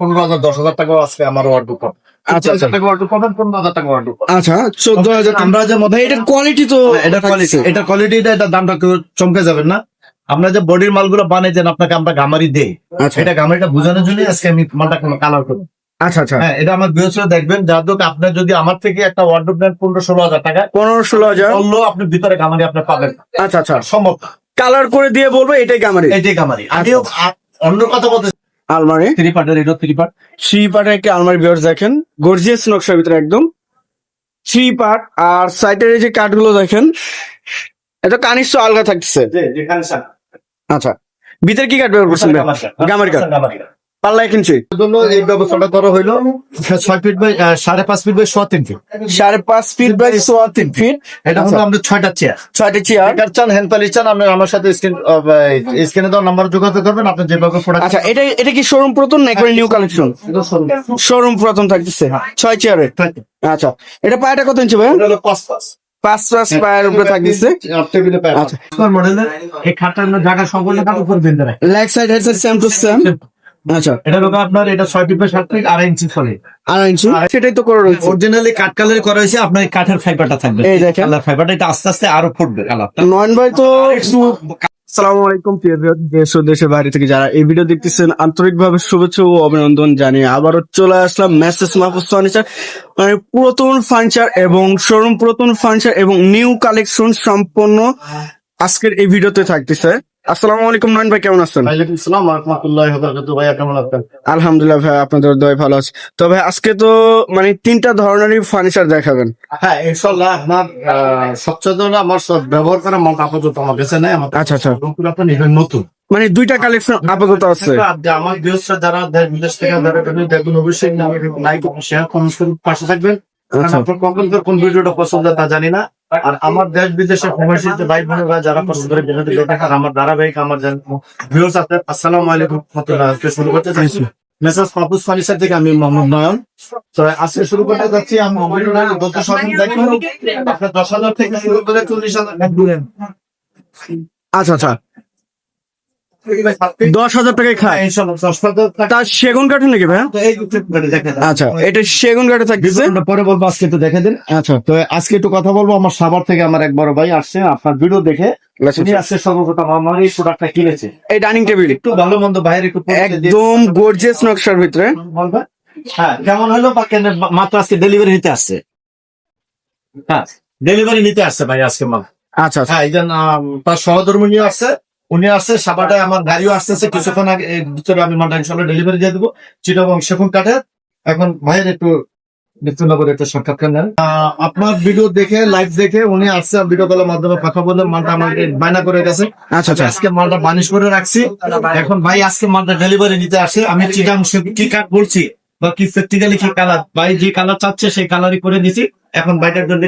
পনেরো হাজার দশ হাজার টাকা আজকে আমার ওয়ার্ড বুক আচ্ছা, আচ্ছা। পাবেন আচ্ছা চোদ্দ হাজার আমরা যে ভাই এটার কোয়ালিটি তো এটা কোয়ালিটি এটা কোয়ালিটিটা এটা দামটা কেউ চমকে যাবেন না। আমরা যে বডির মালগুলো বানাইছেন আপনাকে আমরা গামারি দেই। আচ্ছা। এটা গামারিটা বোঝানোর জন্য আজকে আমি মালটা কালার করব আচ্ছা আচ্ছা। হ্যাঁ এটা আমার বৃহস্পতি দেখবেন যার দোক আপনার যদি আমার থেকে একটা ওয়ার্ডরোব নেন পনেরো ষোলো হাজার টাকা পনেরো ষোলো হাজার। বলল আপনি ভিতরে গামারি আপনি পাবেন। আচ্ছা আচ্ছা। সম্ভব কালার করে দিয়ে বলব এটাই গামারি। এটাই গামারি। আমিও অন্য কথা বলতে আলমারি। থ্রি পার্টের এটা থ্রি পার্ট থ্রি পার্টের একটা আলমারি ভিউয়ার্স দেখেন। গর্জিয়াস নকশার ভিতরে একদম। থ্রি পার্ট আর সাইডের এই যে কাঠগুলো দেখেন এটা কানিস আলগা থাকতেছে। আচ্ছা ভিতরে কি কাঠ ব্যবহার করছেন? গামারি কাঠ পাল্লা এক এই ব্যবস্থাটা করা হইল ছয় ফিট বাই সাড়ে পাঁচ ফিট বাই সোয়া তিন ফিট সাড়ে পাঁচ ফিট বাই সোয়া তিন ফিট এটা হলো আমাদের ছয়টা চেয়ার ছয়টা চেয়ার চান হ্যান্ড পালি চান আপনি আমার সাথে স্ক্রিন স্ক্রিনে দেওয়ার নাম্বার যোগাযোগ করবেন আপনি যেভাবে প্রোডাক্ট আচ্ছা এটা এটা কি শোরুম প্রথম না নিউ কালেকশন শোরুম প্রথম থাকতেছে। ছয় চেয়ারে আচ্ছা। এটা পায়টা কত ইঞ্চি ভাই? পাঁচ পাঁচ। পাঁচ পাঁচ পায়ের উপরে থাকতেছে। টেবিলে পায় আচ্ছা। আচ্ছা মডেলের এই খাটটার জায়গা সম্পূর্ণ খাট উপর বেঁধে রাখে leg side head side same to same আচ্ছা। এটা আপনার এটা ছয় ফিট সাত ফিট আড়াই ইঞ্চি ফলে আড়াই ইঞ্চি? সেটাই তো করে রয়েছে। অরিজিনালি কাঠ কালার করা হয়েছে আপনার কাঠের ফাইবারটা থাকবে। এই দেখেন। কালার ফাইবারটা এটা আস্তে আস্তে আরও ফুটবে কালারটা। নয়ন ভাই তো একটু সালামু আলাইকুম প্রিয় দেশ ও দেশের বাইরে থেকে যারা এই ভিডিও দেখতেছেন আন্তরিকভাবে শুভেচ্ছা ও অভিনন্দন জানিয়ে আবারও চলে আসলাম মেসেজ মাহফুজ ফার্নিচার। মানে পুরাতন ফার্নিচার এবং শোরুম পুরাতন ফার্নিচার এবং নিউ কালেকশন সম্পন্ন আজকের এই ভিডিওতে থাকতেছে। আসসালামু আলাইকুম নয়ন ভাই কেমন আছেন? ওয়ালাইকুম আসসালাম রাহমাতুল্লাহি ওয়া বারাকাতুহু। ভাইয়া কেমন আছেন? আলহামদুলিল্লাহ ভাই আপনাদের দয় ভালো আছে। তো ভাই আজকে তো মানে তিনটা ধরনেরই ফার্নিচার দেখাবেন। হ্যাঁ আমার সবচেয়ে আমার সব ব্যবহার করা মাল আপাতত আমার কাছে নাই আমার আচ্ছা আচ্ছা। আপনার নতুন। মানে দুইটা কালেকশন আপাতত আছে। আমার গৃহস্থ যারা দেশ বিদেশ থেকে যারা দেখবেন অবশ্যই লাইক শেয়ার কমেন্ট করে পাশে থাকবেন। আচ্ছা। আপনার কোন ভিডিওটা পছন্দ তা জানি না। আর আমার দেশ বিদেশে প্রবাসী যে ভাই বোনেরা যারা পছন্দ করে বিনোদন দেখার আমার ধারাবাহিক আমার ভিউস আছে আসসালামু আলাইকুম রহমতুল্লাহ শুরু করতে চাইছি মেসাজ মাহফুজ ফার্নিচার থেকে আমি মোহাম্মদ নয়ন। তো আজকে শুরু করতে যাচ্ছি আমি গত দেখুন। আপনার দশ হাজার থেকে শুরু করে চল্লিশ হাজার। আচ্ছা আচ্ছা। দশ হাজার টাকায় খায়। তার সেগুন কাঠে নাকি ভাই দেখেন আচ্ছা। এটা সেগুন কাঠে বিবরণটা পরে বলব আজকে একটু দেখে দিন। আচ্ছা। তো আজকে একটু কথা বলব আমার সাভার থেকে আমার এক বড় ভাই আসছে আপনার ভিডিও দেখে উনি আজকে এই প্রোডাক্টটা কিনেছে। এই ডাইনিং টেবিল একটু ভালো মন্দ বাইরে একদম গর্জিয়াস নকশার ভিতরে। হ্যাঁ কেমন হলো? বা কেন মাত্র আজকে ডেলিভারি নিতে আসছে। হ্যাঁ ডেলিভারি নিতে আসছে ভাই আজকে মাল আচ্ছা আচ্ছা। হ্যাঁ এই তার আসছে। উনি আসছে সাবাটায় আমার গাড়িও আসতেছে কিছুক্ষণ আগে এর ভিতরে আমি মালটা ইনশাল্লাহ ডেলিভারি দিয়ে দেবো। চিটাগং সেখন কাঠের এখন ভাইয়ের একটু একটা সাক্ষাৎকার নেন। আপনার ভিডিও দেখে লাইভ দেখে উনি আসছে ভিডিও কলের মাধ্যমে কথা বলে মালটা আমাকে বায়না করে গেছে। আচ্ছা আচ্ছা। আজকে মালটা বানিশ করে রাখছি। এখন ভাই আজকে মালটা ডেলিভারি নিতে আসে। আমি চিটাং কি কাঠ বলছি বা কি প্র্যাকটিক্যালি কি কালার ভাই যে কালার চাচ্ছে সেই কালারই করে দিছি এখন বাইটার জন্য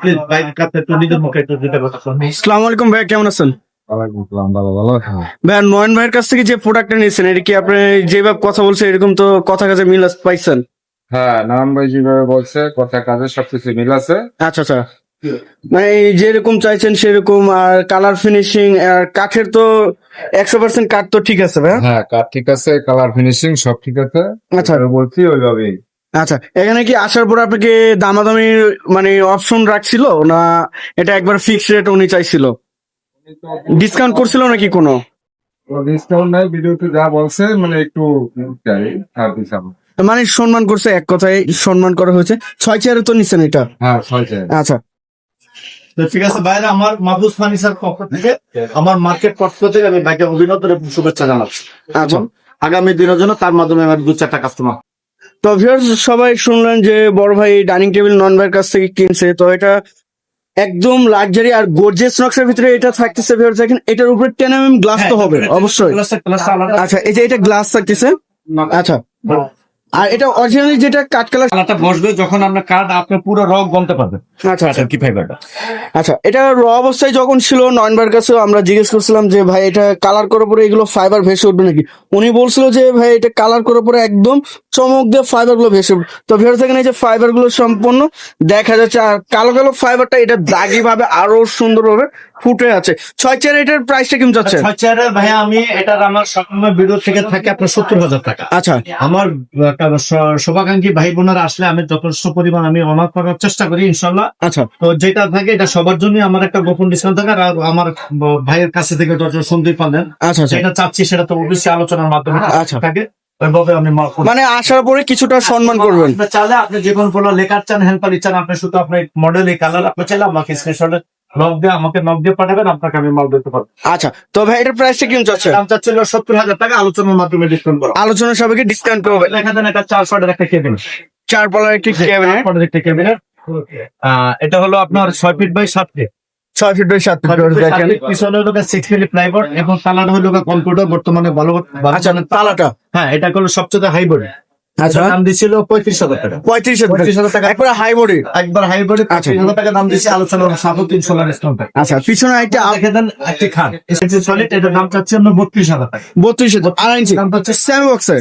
প্লিজ বাইরের কাছে একটু নিজের মুখে একটু দিতে কথা আসসালামু আলাইকুম ভাই কেমন আছেন? ওয়ালাইকুম আসসালাম ভালো ভালো ভাই নয়ন ভাইয়ের কাছ থেকে যে প্রোডাক্টটা নিয়েছেন এটা কি আপনি যেভাবে কথা বলছেন এরকম তো কথা কাজে মিল পাইছেন? হ্যাঁ নারায়ণ ভাই যেভাবে বলছে কথা কাজে সবকিছু মিল আছে। আচ্ছা আচ্ছা। মানে যেরকম চাইছেন সেরকম আর কালার ফিনিশিং আর কাঠের তো একশো পার্সেন্ট কাঠ তো ঠিক আছে ভাই হ্যাঁ কাজ ঠিক আছে কালার ফিনিশিং সব ঠিক আছে। আচ্ছা। বলছি ওইভাবেই। আচ্ছা এখানে কি আসার পর আপনাকে দামাদামি মানে অপশন রাখছিল না এটা একবার ফিক্স রেট উনি চাইছিল? ডিসকাউন্ট করছিল নাকি কোনো? ডিসকাউন্ট নাই ভিডিওতে যা বলছে মানে একটু দিলাম মানে সম্মান করছে এক কথায় সম্মান করা হয়েছে। ছয় চেয়ারে তো নিচ্ছেন এটা? হ্যাঁ ছয় চাই আচ্ছা। তো ঠিক আছে বাইরে আমার মাহবুজ ফার্নিচার পক্ষ থেকে আমার মার্কেট পক্ষ থেকে আমি বাইকে অভিনন্দনের শুভেচ্ছা জানাচ্ছি। আচ্ছা। আগামী দিনের জন্য তার মাধ্যমে আমার দু চারটা কাস্টমার তো ভিউয়ার্স সবাই শুনলেন যে বড় ভাই ডাইনিং টেবিল নন ভাইয়ের কাছ থেকে কিনছে তো এটা একদম লাক্সারি আর গর্জিয়াস নকশার ভিতরে এটা থাকতেছে ভিউয়ার্স দেখেন এটার উপরে টেন এম গ্লাস তো হবে অবশ্যই। আচ্ছা এই যে এটা গ্লাস থাকতেছে আচ্ছা। আর এটা অরিজিনালি যেটা কাঠ কালার কালারটা বসবে যখন আপনার কার্ড আপনার পুরো রক গমতে পারবে আচ্ছা আচ্ছা। কি ফাইবারটা আচ্ছা এটা র অবস্থায় যখন ছিল নয়নবার কাছেও আমরা জিজ্ঞেস করছিলাম যে ভাই এটা কালার করার পরে এগুলো ফাইবার ভেসে উঠবে নাকি? উনি বলছিল যে ভাই এটা কালার করার পরে একদম চমক দিয়ে ফাইবারগুলো ভেসে উঠবে। তো এখানে এই যে ফাইবারগুলো সম্পূর্ণ দেখা যাচ্ছে আর কালো কালো ফাইবারটা এটা দাগি ভাবে আরও সুন্দর ভাবে ফুটে আছে। ছয় চার এটার প্রাইসটা কেমন যাচ্ছে? ছয় চেয়ারের ভাইয়া আমি এটার আমার সবসময় ভিডিও থেকে থাকে আপনার সত্তর হাজার টাকা। আচ্ছা। আমার শুভাকাঙ্ক্ষী ভাই বোনেরা আসলে আমি যথেষ্ট পরিমাণ আমি অনার করার চেষ্টা করি ইনশাল্লাহ আচ্ছা। তো যেটা থাকে এটা সবার জন্য আমার একটা গোপন ডিসকাউন্ট থাকে আর আমার ভাইয়ের কাছে থেকে যত শুনতেই পারলেন আচ্ছা আচ্ছা। যেটা চাচ্ছি সেটা তো অবশ্যই আলোচনার মাধ্যমে আচ্ছা। থাকে। ওইভাবে মানে আসার পরে কিছুটা সম্মান করবেন। আপনি চাইলে আপনি যে কোনো কোনো লেখার চান হ্যান্ডপালি চান আপনি শুধু আপনার মডেল এই কালার আপনি চাইলে আমাকে স্ক্রিনশটে নক দিয়ে আমাকে নক দিয়ে পাঠাবেন আপনাকে আমি মাল দিতে পারব। আচ্ছা তো ভাই এটার প্রাইসটা কেমন যাচ্ছে দাম চাচ্ছিল সত্তর হাজার টাকা আলোচনার মাধ্যমে ডিসকাউন্ট করা। আলোচনা সবাইকে ডিসকাউন্ট করবে লেখা দেন একটা চার শটের একটা কেবিন চার পালার একটি ক্যাবিনেট একটা ক্যাবিনেট এটা হলো আপনার ছয় ফিট বাই সাত ফিট ছয় ফিট বাই সাত ফিট দেখেন। পিছনে হলো সিক্স ফিট প্লাইবোর্ড এবং তালাটা হলো কম্পিউটার বর্তমানে ভালো আচ্ছা তালাটা? হ্যাঁ এটা হলো সবচেয়ে হাইবোর্ড আচ্ছা। দাম দিছিল পঁয়ত্রিশ হাজার টাকা। পঁয়ত্রিশ পঁয়ত্রিশ হাজার টাকা। একবার হাই একবার হাইবোর্ড আচ্ছা। পঁয়ত্রিশ হাজার টাকা দাম দিচ্ছে আলোচনা সাত তিনশো ডিসকাউন্ট আচ্ছা পিছনে একটা দেন একটি খান সলিড এটার দাম চাচ্ছে আমরা বত্রিশ হাজার টাকা। বত্রিশ ইঞ্চি। দাম বক্সের বক্সের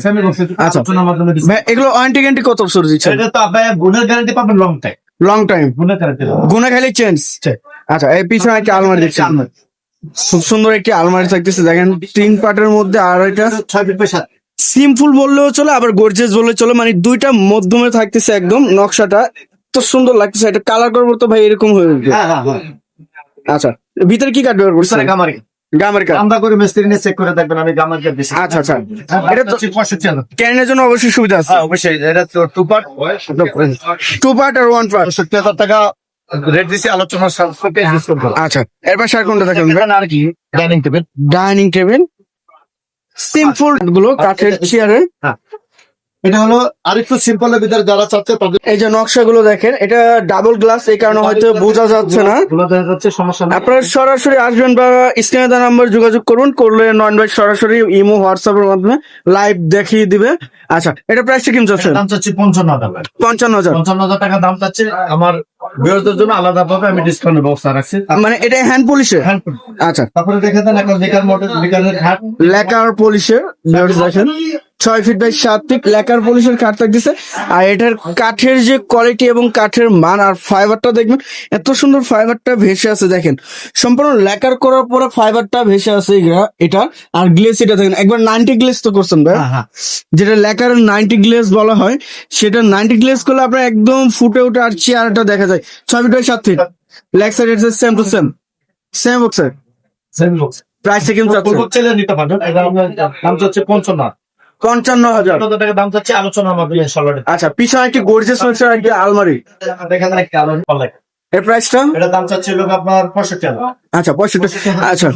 আচ্ছা। এগুলো ওয়ারেন্টি গ্যারান্টি কত বছর দিচ্ছেন? এটা তো আপনার গুণের গ্যারান্টি পাবেন লং টাইম লং টাইম গুণের গ্যারান্টি গুনে খালি চেঞ্জ। আচ্ছা এই পিছনে একটা আলমারি দেখছেন খুব সুন্দর একটি আলমারি থাকতেছে দেখেন তিন পার্টের মধ্যে আর এটা ছয় ফিট সাত সিম্পল বললেও চলে আবার গর্জেস বললেও চলে মানে দুইটা মধ্যমে থাকতেছে একদম নকশাটা। তো সুন্দর লাগতেছে এটা কালার করব তো ভাই এরকম হয়ে উঠবে হ্যাঁ হ্যাঁ হ্যাঁ। আচ্ছা ভিতরে কি কাঠ ব্যবহার করছে পিছনে গামারি। গামের কাঠ। আমরা করে মিস্ত্রি নিয়ে চেক করে দেখবেন আমি গামার কাঠ দিছি আচ্ছা, আচ্ছা। এটা তো পঁয়ষট্টি ক্যানের জন্য অবশ্যই সুবিধা আছে। অবশ্যই এটা তো টু পার্ট টু পার্ট আর ওয়ান পার্ট পঁয়ষট্টি হাজার টাকা রেট দিছি আলোচনার সাথে আচ্ছা। এরপর স্যার কোনটা দেখেন আর কি? ডাইনিং টেবিল ডাইনিং টেবিল সিম্পলগুলো কাঠের চেয়ারে এটা হলো আরেকটু সিম্পলের ভিতরে যারা চাচ্ছে তাদের এই যে নকশাগুলো দেখেন এটা ডাবল গ্লাস এই কারণে হয়তো বোঝা যাচ্ছে না। গুলো দেখা যাচ্ছে সমস্যা নেই। আপনারা সরাসরি আসবেন বা স্ক্রিনে দেওয়া নাম্বার যোগাযোগ করুন করলে ভাই সরাসরি ইমো হোয়াটসঅ্যাপ এর মাধ্যমে লাইভ দেখিয়ে দিবে। আচ্ছা এটা দাম চাচ্ছি পঞ্চান্ন হাজার টাকা। পঞ্চান্ন হাজার। পঞ্চান্ন হাজার টাকা দাম চাচ্ছে। আমার জন্য আলাদা ভাবে আমি ডিসকাউন্টের ব্যবস্থা রাখছি। মানে এটা হ্যান্ড পলিশে হ্যাঁ, আচ্ছা। তারপরে দেখে দেন এখন মডেল লেকার পলিশের দেখেন। ছয় ফিট বাই সাত ফিট লেকার পলিশের কাঠ থাকতেছে। আর এটার কাঠের যে কোয়ালিটি এবং কাঠের মান আর ফাইবারটা দেখবেন এত সুন্দর ফাইবারটা ভেসে আছে দেখেন। সম্পূর্ণ লেকার করার পরে ফাইবারটা ভেসে আছে এটা। আর গ্লেস এটা দেখেন একবার নাইনটি গ্লেস তো করছেন ভাই। হ্যাঁ হ্যাঁ। যেটা লেকার নাইনটি গ্লেস বলা হয় সেটা নাইনটি গ্লেস করলে আপনার একদম ফুটে উঠে আর চেয়ারটা দেখা যায়। ছয় ফিট বাই সাত feet leg side same to same same বক্সের সেম বক্স প্রাইসটা কিন্তু নিতে পারবেন এটা দাম পঞ্চান্ন। পঞ্চান্ন হাজার। টাকা দাম চাচ্ছে? আলোচনা আচ্ছা পিছনে একটি গর্জেস একটি আলমারি। দেখেন একটা আলমারি পাল্লাই এর প্রাইসটা এটা দাম চাচ্ছে লোক আপনার পঁয়ষট্টি আচ্ছা পঁয়ষট্টি। আচ্ছা।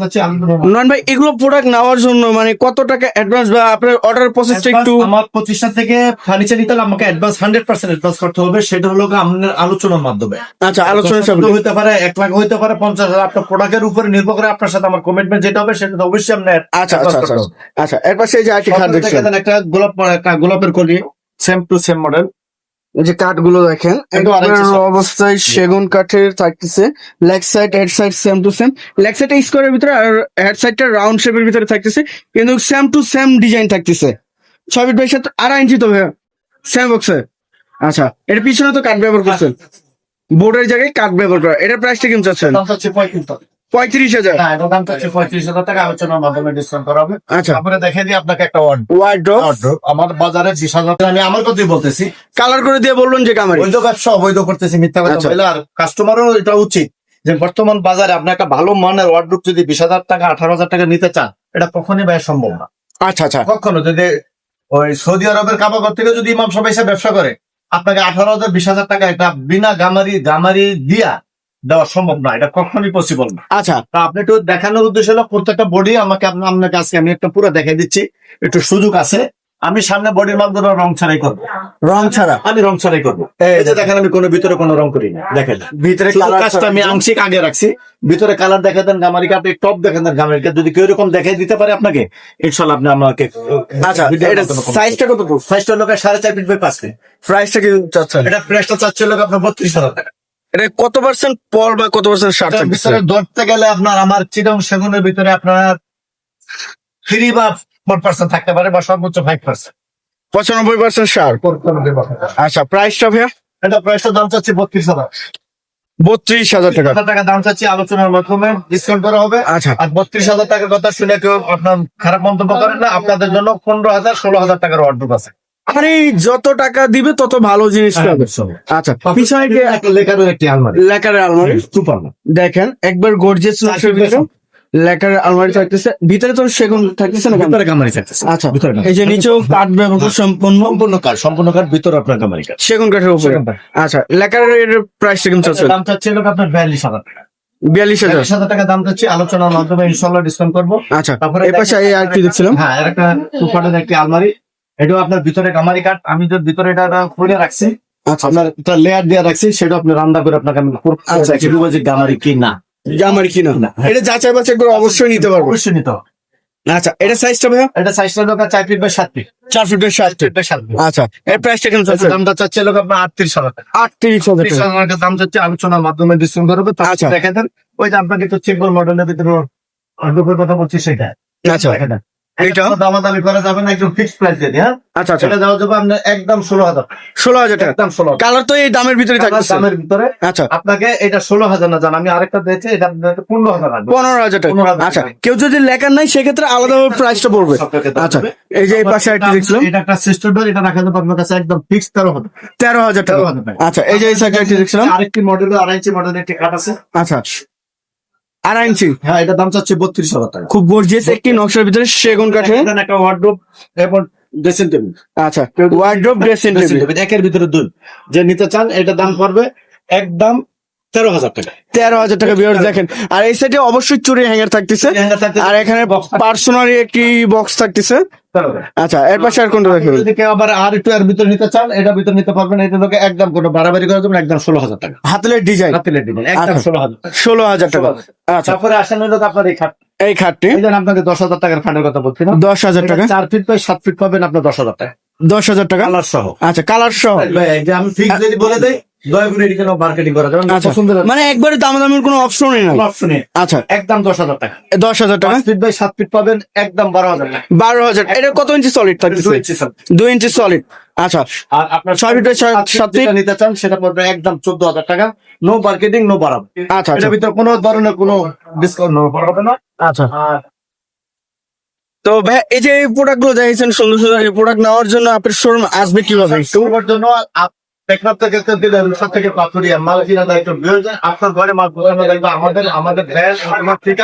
নন ভাই এগুলো প্রোডাক্ট নেওয়ার জন্য মানে কত টাকা অ্যাডভান্স বা আপনার অর্ডার প্রসেসটা একটু আমার প্রতিষ্ঠান থেকে ফার্নিচার নিতে হলে আমাকে অ্যাডভান্স হান্ড্রেড পার্সেন্ট অ্যাডভান্স করতে হবে। সেটা হলো আপনার আলোচনার মাধ্যমে। আচ্ছা আলোচনা সব লাখ পারে এক লাখ পারে পঞ্চাশ হাজার। আপনার প্রোডাক্টের উপরে নির্ভর করে আপনার সাথে আমার কমিটমেন্ট যেটা হবে সেটা অবশ্যই আপনার আচ্ছা আচ্ছা আচ্ছা আচ্ছা। এর পাশে এই যে আরেকটি খাট দেখছেন? একটা গোলাপ একটা গোলাপের কলি সেম টু সেম মডেল যে কাঠগুলো দেখেন আড়াইশো একবার সাইজ। অবস্থায় সেগুন কাঠের থাকতেছে। Leg side head side same to same leg সাইডটা স্কোয়ারের ভিতরে আর হেড সাইডটা রাউন্ড শেপের ভিতরে থাকতেছে। কিন্তু সেম টু সেম ডিজাইন থাকতেছে। ছয় ফিট বাই সাত আড়াই ইঞ্চি তো ভাইয়া। সেম বক্সে আচ্ছা এর পিছনে তো কাঠ ব্যবহার করছেন। বোর্ডের জায়গায় কাঠ ব্যবহার করা। এটার প্রাইসটা কেমন চাচ্ছেন? পঁয়ত্রিশ হাজার। হ্যাঁ এটা দাম পঁয়ত্রিশ হাজার টাকা আলোচনার মাধ্যমে ডিসকাউন্ট করা হবে। আচ্ছা। তারপরে দেখে দিই আপনাকে একটা ওয়ার্ড ওয়ার্ড্রপ আমার বাজারে বিশ হাজার আমি আমার কথাই বলতেছি। কালার করে দিয়ে বলবেন যে কামারি। বৈধ ব্যবসা অবৈধ করতেছি মিথ্যা কথা আচ্ছা। বলে। আর কাস্টমারও এটা উচিত যে বর্তমান বাজারে আপনি একটা ভালো মানের ওয়ার্ডরোব যদি বিশ হাজার টাকা আঠারো হাজার টাকা নিতে চান এটা কখনই ব্যয় সম্ভব না। আচ্ছা আচ্ছা। কখনো যদি ওই সৌদি আরবের কাবাগর থেকে যদি ইমাম সবাই ব্যবসা করে আপনাকে আঠারো হাজার বিশ হাজার টাকা একটা বিনা গামারি গামারি দিয়া দেওয়া সম্ভব না এটা কখনই পসিবল না। আচ্ছা। তা আপনি একটু দেখানোর উদ্দেশ্য হলো প্রত্যেকটা বডি আমাকে আপনা- আপনাকে আজকে আমি একটা পুরো দেখাই দিচ্ছি একটু সুযোগ আছে। আমি সামনে বডির মাধ্যমে রং ছাড়াই করব। রং ছাড়া? আমি রং ছাড়াই করব। দেখেন আমি কোনো ভিতরে কোনো রং করি না দেখেন। ভিতরে কাজটা আমি আংশিক আগে রাখছি। ভিতরে কালার দেখা দেন গামারিকে আপনি টপ দেখেন দেন গামারিকে যদি কেউ এরকম দেখাই দিতে পারে আপনাকে ইনশাল্লাহ আপনি আমাকে আচ্ছা সাইজটা কত সাইজটা লোক সাড়ে চার ফিট বাই পাঁচ ফিট প্রাইসটা কি চাচ্ছেন? এটা প্রাইসটা চাচ্ছে লোক আপনার বত্রিশ হাজার টাকা। এটা কত পার্সেন্ট পল বা কত পার্সেন্ট থাকতেছে? ভিতরে ধরতে গেলে আপনার আমার চিরং সেগুনের ভিতরে আপনার থ্রি বা ফোর পার্সেন্ট থাকতে পারে বা সর্বোচ্চ ফাইভ পার্সেন্ট পঁচানব্বই পার্সেন্ট সার। আচ্ছা প্রাইসটা ভাইয়া? এটা প্রাইসটার দাম চাচ্ছি বত্রিশ হাজার। বত্রিশ হাজার টাকা। টাকা দাম চাচ্ছি আলোচনার মাধ্যমে ডিসকাউন্ট করা হবে। আচ্ছা। আর বত্রিশ হাজার টাকার কথা শুনে কেউ আপনার খারাপ মন্তব্য করেন না আপনাদের জন্য পনেরো হাজার ষোলো হাজার টাকার অর্ডার আছে। আরে যত টাকা দিবে তত ভালো জিনিস পাবে। আচ্ছা পিছনে লেখার একটি আলমারি। লেকারের আলমারি। সুপার দেখেন একবার গর্জিয়াস লেকারের আলমারি থাকতেছে। ভিতরে তো সেগুন থাকতেছে না? ভিতরে কামারি থাকতেছে। আচ্ছা ভিতরে। এই যে নিচেও কাঠ ব্যবহার সম্পূর্ণ। সম্পূর্ণ কাঠ সম্পূর্ণ কাঠ ভিতরে আপনার কামারি কাঠ। সেগুন কাঠের উপরে। আচ্ছা লেকারের প্রাইসটা কেমন চলছে দাম চাচ্ছি হলো আপনার বিয়াল্লিশ হাজার টাকা। বিয়াল্লিশ হাজার? হাজার টাকা দাম চাচ্ছি আলোচনার মাধ্যমে ইনশাল্লাহ ডিসকাউন্ট করব। আচ্ছা তারপরে এই পাশে এই আর কি দেখছিলাম। হ্যাঁ এর একটা সুপারের একটি আলমারি। এটাও আপনার ভিতরে কামারি কাঠ আমি যে ভিতরে এটা এটা খুলে রাখছি আচ্ছা। আপনার একটা লেয়ার দিয়ে রাখছি সেটা আপনি রান্না করে আপনাকে আমি। আচ্ছা, দেবো যে গামারি কি না? আমার কি না? এটা যাচাই বাছাই করে অবশ্যই নিতে পারব। অবশ্যই নিতে হবে। আচ্ছা এটা সাইজটা ভাইয়া? এটা সাইজটা লোক চার ফিট বাই সাত ফিট চার সাত ফিট সাত ফিট আচ্ছা এর প্রাইসটা কেমন চলছে দামটা চাচ্ছে লোক আপনার আটত্রিশ হাজার টাকা। আটত্রিশ হাজার টাকা। দাম চাচ্ছে আলোচনার মাধ্যমে ডিসকাউন্ট করবে আচ্ছা। আচ্ছা। দেখে দেন। ওই যে আপনাকে তো সিম্পল মডেলের ভিতরে কথা বলছি সেটা। আচ্ছা? এটা দামাদামি করা যাবে না একদম ফিক্সড প্রাইস দিয়ে হ্যাঁ? আচ্ছা আচ্ছা। এটা দেওয়া যাবে আপনার একদম ষোলো হাজার। ষোলো হাজার টাকা। একদম ষোলো কালার তো এই দামের ভিতরে থাকতেছে। দামের ভিতরে। আচ্ছা। আপনাকে এটা ষোলো হাজার না জান আমি আরেকটা দিয়েছি এটা আপনাকে পনেরো হাজার পনেরো হাজার টাকা। 15,000 আচ্ছা কেউ যদি লেখার নাই সেক্ষেত্রে আলাদাভাবে প্রাইসটা পড়বে। আচ্ছা এই যে এই পাশে একটা দেখছিলাম এটা একটা ডোর এটা রাখা যাবে আপনার কাছে একদম ফিক্স তেরো হাজার তেরো হাজার টাকা। আচ্ছা এই যে এই সাইডে একটা দেখছিলাম। আরেকটি মডেল মডেলের একটি কাঠ আছে। আচ্ছা। আড়াই ইঞ্চি হ্যাঁ এটা দাম চাচ্ছে বত্রিশ হাজার টাকা। খুব গর্জিয়াস একটি নকশার ভিতরে সেগুন কাঠে একটা ওয়ার্ড্রোপ এবং ড্রেসিং টেবিল আচ্ছা ওয়ার্ড্রোপ ড্রেসিং টেবিল একের ভিতরে দুই। যে নিতে চান এটা দাম পড়বে একদম তেরো হাজার টাকা। তেরো হাজার টাকা দেখেন। আর এই সাইডে অবশ্যই চুরি হ্যাঙ্গার থাকতেছে। আর এখানে পার্সোনালি একটি বক্স থাকতেছে। আচ্ছা এর পাশে আর কোনটা দেখবেন যদি কেউ আবার আর একটু এর ভিতরে নিতে চান এটা ভিতরে নিতে পারবেন। এটা লোকে একদম কোনো বাড়াবাড়ি করে দেবেন একদম ষোলো হাজার টাকা। হাতলের ডিজাইন রাত্রিলে দিবেন একদম আচ্ছা। ষোলো হাজার। ষোলো হাজার টাকা। আচ্ছা। তারপরে আসেন হলো আপনার এই খাট এই খাটটি। এই আপনাকে দশ হাজার টাকার খাটের কথা বলছি না? দশ হাজার টাকা। চার ফিট বাই সাত ফিট পাবেন আপনার দশ হাজার টাকা। দশ হাজার টাকা। কালার সহ। আচ্ছা কালার সহ। আমি ফিক্স যদি বলে দেই দয়া করে এদিকে মার্কেটিং করা? যাবে আচ্ছা। মানে একবারে দামাদামির কোনো অপশনই নাই? অপশন আচ্ছা। একদম দশ হাজার টাকা। দশ হাজার টাকা? ফিট বাই সাত ফিট পাবেন একদম বারো হাজার টাকা। বারো হাজার। এটা কত ইঞ্চি সলিড দুই ইঞ্চি সাত। দুই ইঞ্চি সলিড আচ্ছা। আর আপনার ছয় ফিট বাই সাত ফিট সাত ফিট? যেটা নিতে চান সেটা পড়বে একদম চোদ্দ হাজার টাকা। নো মার্কেটিং নো বাড়াবো। আচ্ছা আচ্ছা। এটার ভিতরে কোনো ধরনের কোনো ডিসকাউন্ট নো হবে না। আচ্ছা। তো ভাই এই যে এই প্রোডাক্টগুলো সুন্দর সুন্দর এই প্রোডাক্ট নেওয়ার জন্য আপনার শোরুম আসবে কীভাবে? জন্য টেকনাফ থেকে তো থেকে পাথুরিয়া মাল কিনা দায়িত্ব বিয়োজন আপনার ঘরে মাল পৌঁছানো দায়িত্ব আমাদের আমাদের আমার ঠিক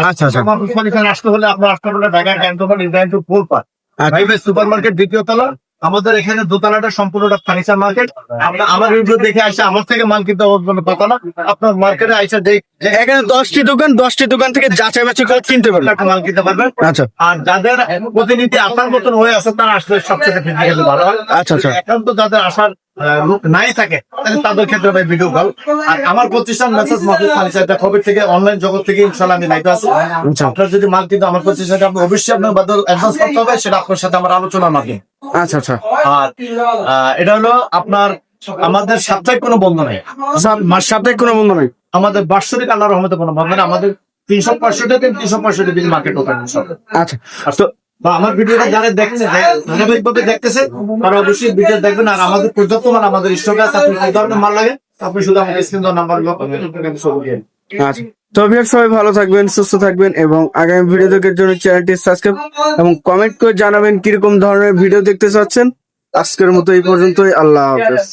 আচ্ছা আচ্ছা। আমার আসতে হলে আপনার আসতে হলে ঢাকা ক্যান্টনমেন্ট ইন্ডিয়ান টু ফুলপাত আচ্ছা। সুপার মার্কেট দ্বিতীয় তলা আমাদের এখানে দোতলাটা সম্পূর্ণটা ফার্নিচার মার্কেট আমরা আমার ভিডিও দেখে আসে আমার থেকে মাল কিনতে কোনো কথা না। আপনার মার্কেটে আইসা দেখ যে এখানে দশটি দোকান দশটি দোকান থেকে যাচাই বাছাই করে কিনতে পারবেন। মাল কিনতে পারবেন। আচ্ছা। আর যাদের প্রতিনিধি আপনার মতন হয়ে আছে তারা আসলে সবচেয়ে ভালো হয়। আচ্ছা, আচ্ছা। এখন তো যাদের আসার নাই থাকে তাহলে তাদের ক্ষেত্রে ভাই ভিডিও কল আর আমার প্রতিষ্ঠান মেসেজ মাহফুজ ফার্নিচার খবর থেকে অনলাইন জগৎ থেকে ইনশাল্লাহ আমি আছি। আচ্ছা। আপনার যদি মাল কিন্তু আমার আপনি অবশ্যই আপনার বাদল অ্যাডভান্স করতে হবে সেটা আপনার সাথে আমার আলোচনা মাধ্যমে আচ্ছা আচ্ছা। আর আহ, এটা হলো আপনার আমাদের সাপ্তাহিক কোনো বন্ধ নেই। সাপ্তাহিক কোনো বন্ধ নাই? আমাদের বাৎসরিক আল্লাহ রহমতে কোনো বন্ধ নেই। আমাদের তিনশো পঁয়ষট্টি তিনশো পঁয়ষট্টি দিন মার্কেট ওপেন আচ্ছা। তো বা আমার ভিডিওটা যারা দেখছে ধারাবাহিকভাবে দেখতেছে, তারা অবশ্যই ভিডিও দেখবেন আর আমাদের পর্যাপ্ত আমাদের আছে আপনি ধরনের মাল লাগে আপনি শুধু আমাদের স্ক্রিন নাম্বার আচ্ছা। সবাই ভালো থাকবেন, সুস্থ থাকবেন এবং আগামী ভিডিও দেখার জন্য চ্যানেলটি সাবস্ক্রাইব এবং কমেন্ট করে জানাবেন কীরকম ধরনের ভিডিও দেখতে চাচ্ছেন। আজকের মতো এই পর্যন্তই, আল্লাহ হাফেজ।